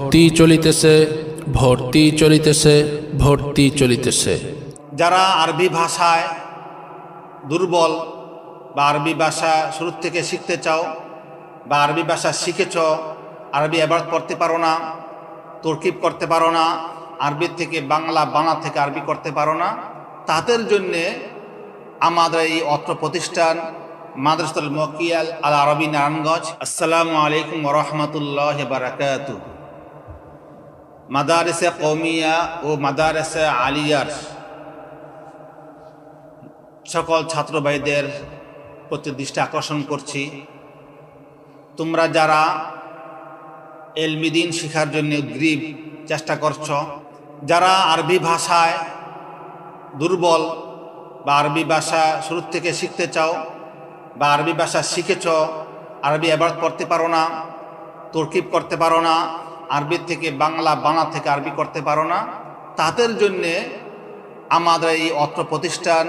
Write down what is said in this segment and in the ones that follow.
ভর্তি চলিতেছে ভর্তি চলিতেছে ভর্তি চলিতেছে। যারা আরবি ভাষায় দুর্বল বা আরবি ভাষা শুরু থেকে শিখতে চাও বা আরবি ভাষা শিখেছ, আরবি এবার করতে পারো না, তরকিব করতে পারো না আরবির থেকে বাংলা বাংলা থেকে আরবি করতে পারো না, তাদের জন্যে আমাদের এই অত্র প্রতিষ্ঠান মাদ্রাসাল মকিয়াল আল আরবি নারায়ণগঞ্জ। আসসালামু আলাইকুম রহমতুল্লাহ বারাকাত মাদারেসে কৌমিয়া ও মাদারেসে আলিয়ার সকল ছাত্র ভাইদের প্রতি দৃষ্টি আকর্ষণ করছি। তোমরা যারা এলমিদিন শেখার জন্য গ্রীব চেষ্টা করছ, যারা আরবি ভাষায় দুর্বল বা আরবি ভাষা শুরু থেকে শিখতে চাও বা আরবি ভাষা শিখেছ, আরবি এবার করতে পারো না, তরকিব করতে পারো না আরবির থেকে বাংলা বাংলা থেকে আরবি করতে পারো না। তাদের জন্যে আমাদের এই অত্র প্রতিষ্ঠান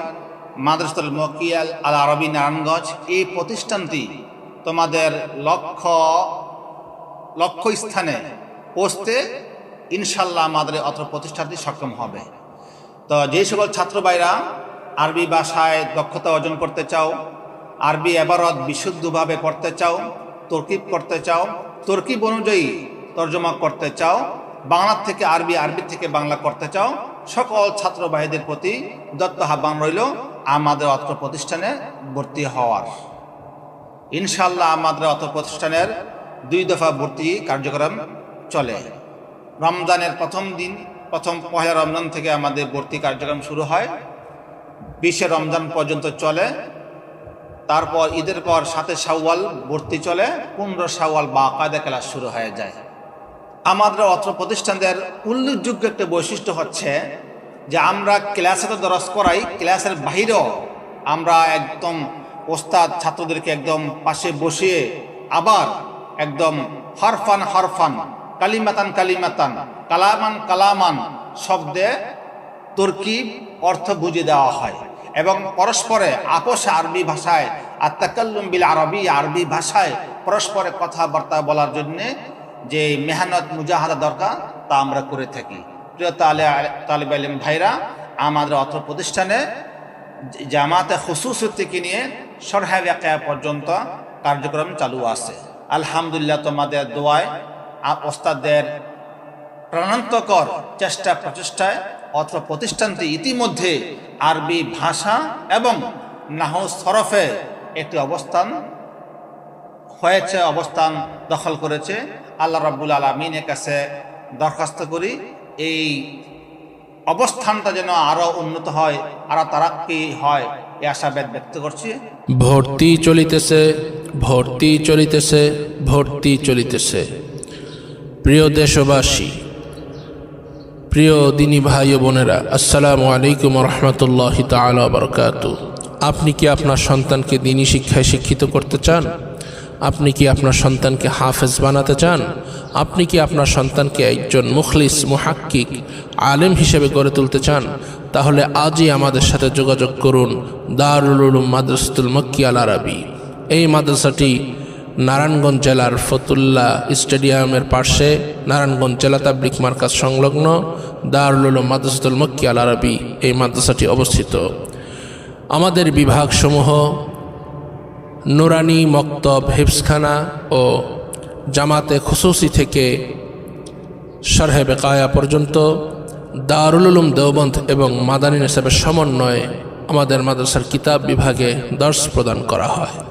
মাদ্রাসাল মকিয়াল আল আরবি নারায়ণগঞ্জ, এই প্রতিষ্ঠানটি তোমাদের লক্ষ্য লক্ষ্য স্থানে পৌঁছতে ইনশাল্লাহ আমাদের অত্র প্রতিষ্ঠানটি সক্ষম হবে। তো যে সকল ছাত্র ভাইরা আরবি ভাষায় দক্ষতা অর্জন করতে চাও, আরবি এবারত বিশুদ্ধভাবে পড়তে চাও, তরকিব করতে চাও, তরকিব অনুযায়ী তর্জমা করতে চাও বাংলা থেকে আরবি আরবি থেকে বাংলা করতে চাও, সকল ছাত্র প্রতি দত্ত আহ্বান রইল আমাদের অত্র প্রতিষ্ঠানে ভর্তি হওয়ার। ইনশাল্লাহ আমাদের অত্র প্রতিষ্ঠানের দুই দফা ভর্তি কার্যক্রম চলে। রমজানের প্রথম দিন, প্রথম পহেলা রমজান থেকে আমাদের ভর্তি কার্যক্রম শুরু হয়। বিশে রমজান পর্যন্ত চলে। তারপর ঈদের পর সাথে শাওয়াল ভর্তি চলে। পনেরো শাওয়াল বা কায়দা ক্লাস শুরু হয়ে যায়। আমাদের অত্র প্রতিষ্ঠানদের উল্লেখযোগ্য একটা বৈশিষ্ট্য হচ্ছে যে আমরা ক্লাসে তো দরস করাই, ক্লাসের বাহিরেও আমরা একদম ওস্তাদ ছাত্রদেরকে একদম পাশে বসিয়ে আবার একদম হরফান হরফান, কালিমাতান কালিমাতান, কালামান কালামান শব্দে তুর্কি অর্থ বুঝিয়ে দেওয়া হয়। এবং পরস্পরে আপোষ আরবি ভাষায় আর তাকাল্লুম বিল আরবি আরবি ভাষায় পরস্পরে কথাবার্তা বলার জন্যে যে মেহনত, মুজাহাদা দরকার, তা আমরা করে থাকি। প্রিয় তালে তালিব আলিম ভাইরা, আমাদের অর্থ প্রতিষ্ঠানে জামাতে খুসুস থেকে নিয়ে সরহা ব্যাখ্যা পর্যন্ত কার্যক্রম চালু আছে। আলহামদুলিল্লাহ, তোমাদের দোয়ায় ওস্তাদদের প্রাণান্তকর চেষ্টা প্রচেষ্টায় অত্র প্রতিষ্ঠানটি ইতিমধ্যে আরবি ভাষা এবং নাহ সরফে একটি অবস্থান হয়েছে, অবস্থান দখল করেছে। আল্লাহ রাব্বুল আলমিনের কাছে দরখাস্ত করি, এই অবস্থানটা যেন আরও উন্নত হয় আরও তারাক্কি হয় এই আশাবাদ ব্যক্ত করছি। ভর্তি চলিতেছে ভর্তি চলিতেছে ভর্তি চলিতেছে। প্রিয় দেশবাসী, প্রিয় দিনী ভাই বোনেরা, আসসালামু আলাইকুম রহমতুল্লাহ তালা বরকাত আপনি কি আপনার সন্তানকে দিনী শিক্ষায় শিক্ষিত করতে চান? আপনি কি আপনার সন্তানকে হাফেজ বানাতে চান? আপনি কি আপনার সন্তানকে একজন মুখলিস, মুহাক্কিক, আলেম হিসেবে গড়ে তুলতে চান? তাহলে আজই আমাদের সাথে যোগাযোগ করুন দারুল উলুম মাদ্রাসাতুল মক্কি আল আরবি। এই মাদ্রাসাটি নারায়ণগঞ্জ জেলার ফতুল্লা স্টেডিয়ামের পাশে নারায়ণগঞ্জ জেলা তাবলিক মার্কাজ সংলগ্ন দারুল মাদ্রাসাতুল মক্কি আল আরবি এই মাদ্রাসাটি অবস্থিত। আমাদের বিভাগসমূহ নুরানি মক্তব হিফসখানা ও জামাতে খুসুসি থেকে শারহে বেকায়া পর্যন্ত দারুল উলুম দেওবন্ধ এবং মাদানী নেসাবের সমন্বয়ে আমাদের মাদ্রাসার কিতাব বিভাগে দর্শ প্রদান করা হয়।